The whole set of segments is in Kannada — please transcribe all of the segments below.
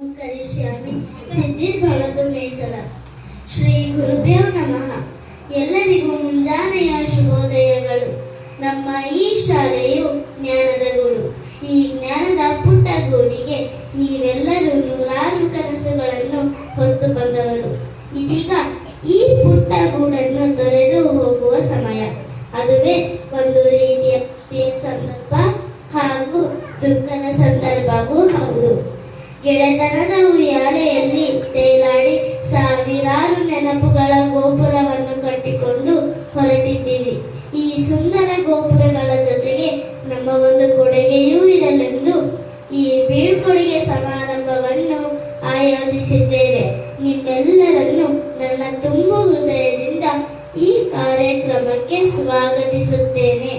ಕರಿಷ್ಯಾಮಿ ಸಿದ್ಧಿರ್ಭವತು ಮೇಸಲ ಶ್ರೀ ಗುರುಭ್ಯೋ ನಮಃ. ಎಲ್ಲರಿಗೂ ಮುಂಜಾನೆಯ ಶುಭೋದಯಗಳು. ನಮ್ಮ ಈ ಶಾಲೆಯು ಜ್ಞಾನದ ಗೂಡು. ಈ ಜ್ಞಾನದ ಪುಟ್ಟ ಗೂಡಿಗೆ ನೀವೆಲ್ಲರೂ ನೂರಾರು ಕನಸುಗಳನ್ನು ಹೊತ್ತು ಬಂದವರು. ಇದೀಗ ಈ ಪುಟ್ಟ ಗೂಡನ್ನು ತೊರೆದು ಹೋಗುವ ಸಮಯ. ಅದುವೇ ಒಂದು ರೀತಿಯ ಸಂದರ್ಭ ಹಾಗೂ ದುಃಖದ ಸಂದರ್ಭವೂ ಹೌದು. ಗೆಳೆತನದ ಉಯ್ಯಾಲೆಯಲ್ಲಿ ತೇಲಾಡಿ ಸಾವಿರಾರು ನೆನಪುಗಳ ಗೋಪುರವನ್ನು ಕಟ್ಟಿಕೊಂಡು ಹೊರಟಿದ್ದೀರಿ. ಈ ಸುಂದರ ಗೋಪುರಗಳ ಜೊತೆಗೆ ನಮ್ಮ ಒಂದು ಕೊಡುಗೆಯೂ ಇರಲೆಂದು ಈ ಬೀಳ್ಕೊಡುಗೆ ಸಮಾರಂಭವನ್ನು ಆಯೋಜಿಸಿದ್ದೇವೆ. ನಿಮ್ಮೆಲ್ಲರನ್ನು ನನ್ನ ತುಂಬ ಹೃದಯದಿಂದ ಈ ಕಾರ್ಯಕ್ರಮಕ್ಕೆ ಸ್ವಾಗತಿಸುತ್ತೇನೆ.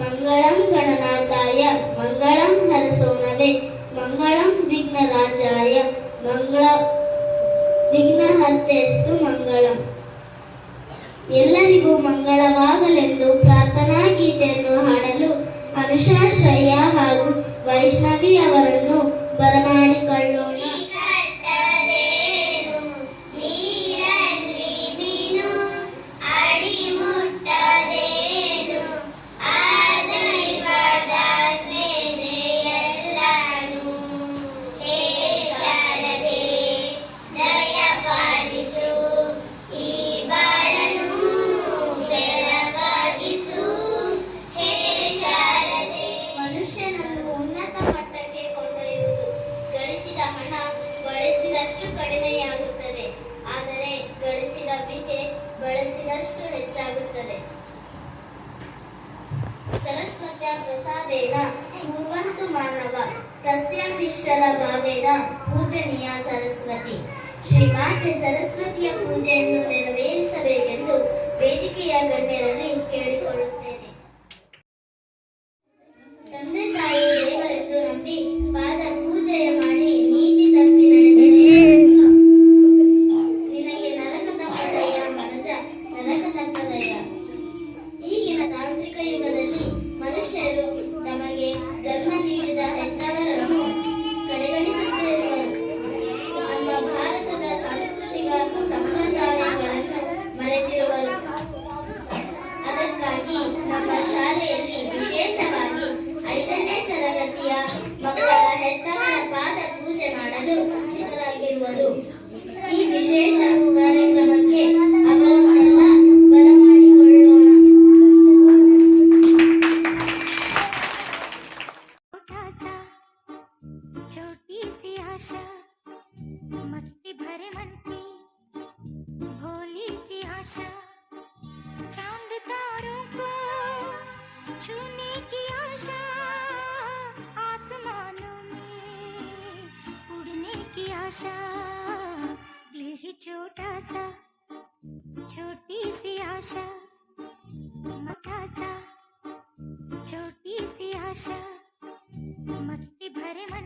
ಮಂಗಳಂ ಗಣನಾಥಾಯ, ಮಂಗಳಂ ಹರಸೋನವೇ. ಮಂಗಳಂ ವಿಘ್ನರಾಜಾಯ. ಮಂಗಳ ವಿಘ್ನಹರ್ತೆಸ್ತು ಮಂಗಳಂ. ಎಲ್ಲರಿಗೂ ಮಂಗಳವಾಗಲೆಂದು ಪ್ರಾರ್ಥನಾ ಗೀತೆಯನ್ನು ಹಾಡಲು ಅನುಷಾ ಶ್ರೇಯ ಹಾಗೂ ವೈಷ್ಣವಿ ಅವರನ್ನು ಬರಮಾಡಿಕೊಳ್ಳೋಣ. ಪ್ರಸಾದೇನ ಕುರ್ವಂತು ಮಾನವ ತಸ್ಯ ನಿಶ್ಚಲ ಭಾವೇನ ಪೂಜನೀಯ ಸರಸ್ವತಿ. ಶ್ರೀಮಾತೆ ಸರಸ್ವತಿಯ ಪೂಜೆಯನ್ನು ನೆರವೇರಿಸಬೇಕೆಂದು ವೇದಿಕೆಯ ಗಣ್ಯರಲ್ಲಿ भरे मन की भोली सी आशा, चाँद तारों को छूने की आशा, आसमानों में उड़ने की आशा। ही छोटा सा, छोटी सी आशा, मोटा सा, छोटी सी आशा, मस्ती भरे मन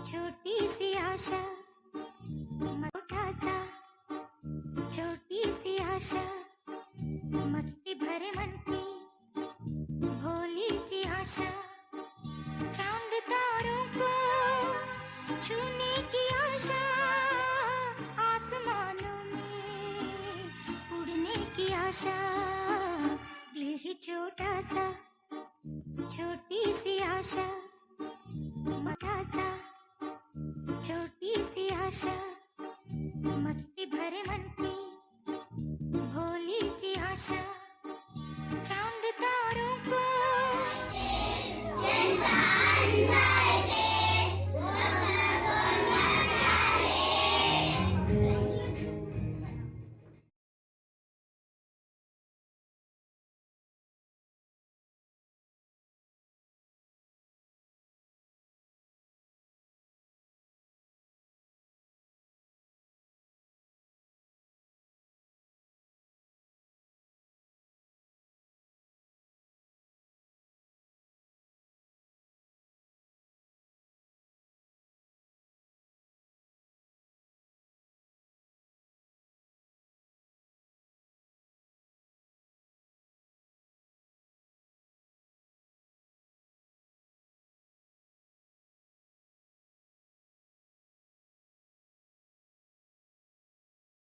छोटी सी आशा मोटा सा छोटी सी आशा, मस्ती भरे मन की। भोली सी आशा, चाँद तारों को छूने की आशा। आसमानों में उड़ने की आशा। दिल छोटा सा छोटी सी आशा। 下。